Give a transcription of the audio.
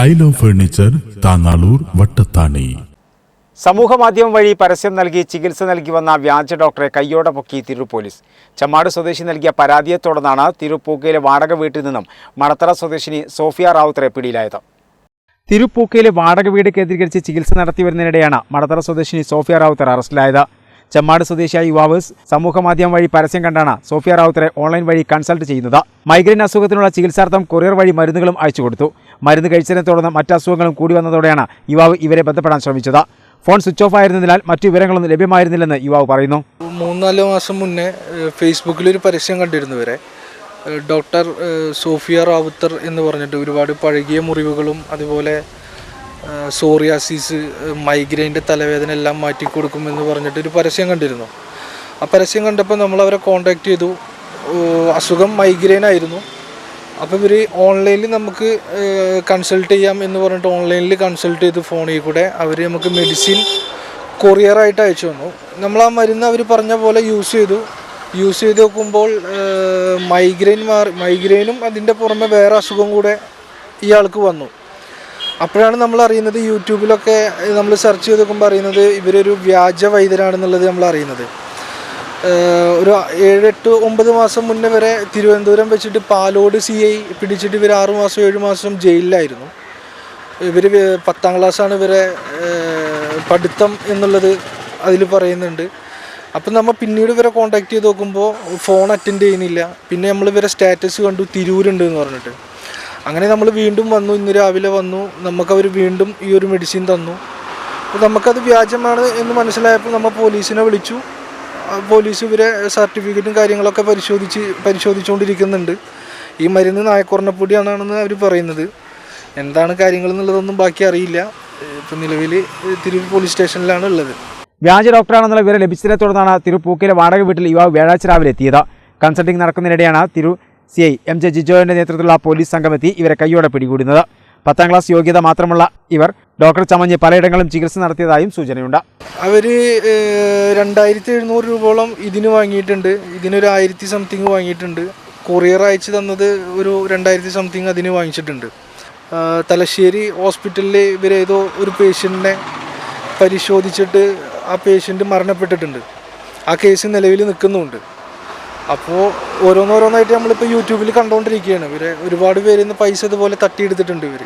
Style of furniture Thangalur Vattathani. സമൂഹ മാധ്യമം വഴി പരസ്യം നൽകി ചികിത്സ നൽകി വന്ന വ്യാജ ഡോക്ടറെ കയ്യോടെ പൊക്കി തിരൂർ പോലീസ്. ചമ്മാട് സ്വദേശി നൽകിയ പരാതിയെ തുടർന്നാണ് തിരുപ്പൂക്കയിലെ വാടക വീട്ടിൽ നിന്നും മണത്തറ സ്വദേശിനി സോഫിയ റാവുത്തറെ പിടിയിലായത്. തിരുപ്പൂക്കയിലെ വാടക വീട് കേന്ദ്രീകരിച്ച് ചികിത്സ നടത്തി വരുന്നതിനിടെയാണ് മണത്തറ സ്വദേശിനി സോഫിയ റാവുത്തർ അറസ്റ്റിലായത്. ചെമ്മാട് സ്വദേശിയായ യുവാവ് സമൂഹ മാധ്യമം വഴി പരസ്യം കണ്ടാണ് സോഫിയ റാവുത്തറെ ഓൺലൈൻ വഴി കൺസൾട്ട് ചെയ്യുന്നത്. മൈഗ്രെയിൻ അസുഖത്തിനുള്ള ചികിത്സാർത്ഥം കൊറിയർ വഴി മരുന്നുകളും അയച്ചു കൊടുത്തു. മരുന്ന് കഴിച്ചതിനെ തുടർന്ന് മറ്റ് അസുഖങ്ങളും കൂടി വന്നതോടെയാണ് യുവാവ് ഇവരെ ബന്ധപ്പെടാൻ ശ്രമിച്ചത്. ഫോൺ സ്വിച്ച് ഓഫ് ആയിരുന്നതിനാൽ മറ്റു വിവരങ്ങളൊന്നും ലഭ്യമായിരുന്നില്ലെന്ന് യുവാവ് പറയുന്നു. മൂന്നാൽ മാസം മുന്നേ ഫേസ്ബുക്കിൽ ഒരു പരസ്യം കണ്ടിരുന്നു ഇവരെ. ഡോക്ടർ സോഫിയ റാവുത്തർ എന്ന് പറഞ്ഞിട്ട് ഒരുപാട് പഴകിയ മുറിവുകളും അതുപോലെ സോറിയാസിസ് മൈഗ്രൈന്റെ തലവേദന എല്ലാം മാറ്റി കൊടുക്കുമെന്ന് പറഞ്ഞിട്ട് ഒരു പരസ്യം കണ്ടിരുന്നു. ആ പരസ്യം കണ്ടപ്പോൾ നമ്മൾ അവരെ കോണ്ടാക്ട് ചെയ്തു അസുഖം മൈഗ്രെയിൻ ആയിരുന്നു. അപ്പോൾ ഇവർ ഓൺലൈനിൽ നമുക്ക് കൺസൾട്ട് ചെയ്യാം എന്ന് പറഞ്ഞിട്ട് ഓൺലൈനിൽ കൺസൾട്ട് ചെയ്ത് ഫോണിൽ കൂടെ. അവർ നമുക്ക് മെഡിസിൻ കൊറിയറായിട്ട് അയച്ചു തന്നു. നമ്മൾ ആ മരുന്ന് അവർ പറഞ്ഞ പോലെ യൂസ് ചെയ്തു. യൂസ് ചെയ്ത് നോക്കുമ്പോൾ മൈഗ്രെയിൻ മാറി മൈഗ്രെയിനും അതിന്റെ പുറമെ വേറെ അസുഖം കൂടെ ഇയാൾക്ക് വന്നു. അപ്പോഴാണ് നമ്മൾ അറിയുന്നത് യൂട്യൂബിലൊക്കെ നമ്മൾ സെർച്ച് ചെയ്ത് നോക്കുമ്പോൾ അറിയുന്നത് ഇവരൊരു വ്യാജ വൈദ്യരാണെന്നുള്ളത് നമ്മൾ അറിയുന്നത്. ഒരു ഏഴെട്ട് ഒമ്പത് മാസം മുന്നേ വരെ തിരുവനന്തപുരം വെച്ചിട്ട് പാലോട് സി ഐ പിടിച്ചിട്ട് ഇവർ ആറു മാസം ഏഴ് മാസം ജയിലിലായിരുന്നു. ഇവർ പത്താം ക്ലാസ്സാണ് ഇവരെ പഠിത്തം എന്നുള്ളത് അതിൽ പറയുന്നുണ്ട്. അപ്പം നമ്മൾ പിന്നീട് ഇവരെ കോണ്ടാക്ട് ചെയ്ത് നോക്കുമ്പോൾ ഫോൺ അറ്റൻഡ് ചെയ്യുന്നില്ല. പിന്നെ നമ്മൾ ഇവരെ സ്റ്റാറ്റസ് കണ്ടു തിരൂരുണ്ട് എന്ന് പറഞ്ഞിട്ട്. അങ്ങനെ നമ്മൾ വീണ്ടും വന്നു ഇന്ന് രാവിലെ വന്നു നമുക്കവർ വീണ്ടും ഈ ഒരു മെഡിസിൻ തന്നു. അപ്പോൾ നമുക്കത് വ്യാജമാണ് എന്ന് മനസ്സിലായപ്പോൾ നമ്മൾ പോലീസിനെ വിളിച്ചു. പോലീസ് ഇവരെ സർട്ടിഫിക്കറ്റും കാര്യങ്ങളൊക്കെ പരിശോധിച്ച് പരിശോധിച്ചുകൊണ്ടിരിക്കുന്നുണ്ട് ഈ മരുന്ന് നായക്കുറഞ്ഞപ്പൊടിയാണെന്ന് അവർ പറയുന്നത്. എന്താണ് കാര്യങ്ങൾ എന്നുള്ളതൊന്നും ബാക്കി അറിയില്ല. ഇപ്പം നിലവിൽ തിരൂർ പോലീസ് സ്റ്റേഷനിലാണ് ഉള്ളത്. വ്യാജ ഡോക്ടറാണെന്നുള്ള വിവരം ലഭിച്ചതിനെ തുടർന്നാണ് തിരുപ്പൂക്കയിലെ വാടക വീട്ടിൽ യുവാവ് വ്യാഴാഴ്ച രാവിലെ എത്തിയത്. കൺസൾട്ടിംഗ് നടക്കുന്നതിനിടെയാണ് തിരു സി ഐ എം ജെ ജിജോയുടെ നേതൃത്വത്തിലുള്ള പോലീസ് സംഘമെത്തി ഇവരെ കൈയോടെ പിടികൂടുന്നത്. പത്താം ക്ലാസ് യോഗ്യത മാത്രമുള്ള ഇവർ ഡോക്ടർ ചമഞ്ഞ് പലയിടങ്ങളും ചികിത്സ നടത്തിയതായും സൂചനയുണ്ട്. അവർ രണ്ടായിരത്തി എഴുന്നൂറ് രൂപയോളം ഇതിന് വാങ്ങിയിട്ടുണ്ട്. ഇതിനൊരു ആയിരത്തി സംതിങ് വാങ്ങിയിട്ടുണ്ട്. കൊറിയർ അയച്ചു തന്നത് ഒരു രണ്ടായിരത്തി സംതിങ് അതിന് വാങ്ങിച്ചിട്ടുണ്ട്. തലശ്ശേരി ഹോസ്പിറ്റലിൽ ഇവരേതോ ഒരു പേഷ്യന്റിനെ പരിശോധിച്ചിട്ട് ആ പേഷ്യന്റ് മരണപ്പെട്ടിട്ടുണ്ട്. ആ കേസ് നിലവിൽ നിൽക്കുന്നുമുണ്ട് അപ്പോൾ ഓരോന്നോരോന്നായിട്ട് നമ്മളിപ്പോൾ യൂട്യൂബിൽ കണ്ടുകൊണ്ടിരിക്കുകയാണ് ഇവർ ഒരുപാട് പേര് ഇന്ന് പൈസ ഇതുപോലെ തട്ടിയെടുത്തിട്ടുണ്ട് ഇവർ